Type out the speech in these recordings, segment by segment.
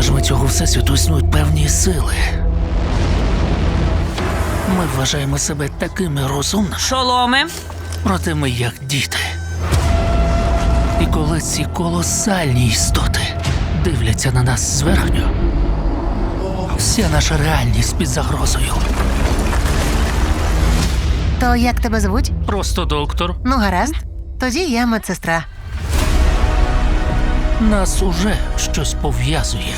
межами цього всесвіту існують певні сили. Ми вважаємо себе такими розумними, Шоломи. проте ми як діти. І коли ці колосальні істоти дивляться на нас зверхньо, вся наша реальність під загрозою. То як тебе звуть? Просто доктор, Ну, гаразд. Тоді я медсестра. нас уже щось пов'язує.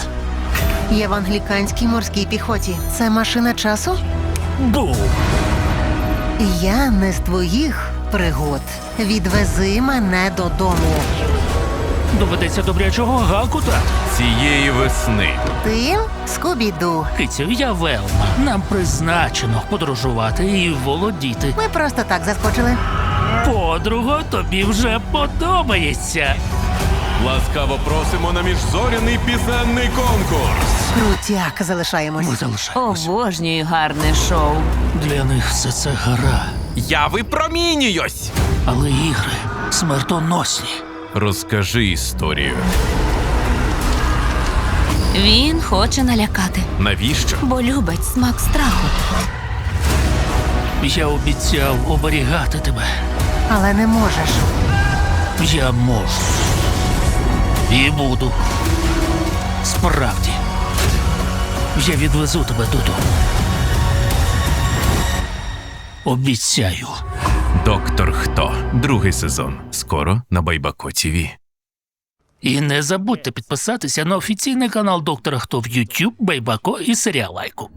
Я в англіканській морській піхоті. Це машина часу? Бу! Я не з твоїх пригод. Відвези мене додому. Доведеться добрячого гакута. Цієї весни Ти Скубіду. Кицю, я Велма. Нам призначено подорожувати і володіти. Ми просто так заскочили. Подруго, тобі вже подобається. ласкаво просимо на міжзоряний пісенний конкурс. Крутяк залишаємось. Ми залишаємось. Обожнюю гарне шоу. Для них все це гра, Я випромінююсь. але ігри смертоносні. Розкажи історію. Він хоче налякати, Навіщо? бо любить смак страху. Я обіцяв оберігати тебе. Але не можеш. Я можу. І буду. Справді. Я відвезу тебе додому. Обіцяю. Доктор Хто. Другий сезон. Скоро на Байбако ТІВІ. І не забудьте підписатися на офіційний канал доктора Хто в YouTube, Байбако і Серіалайку.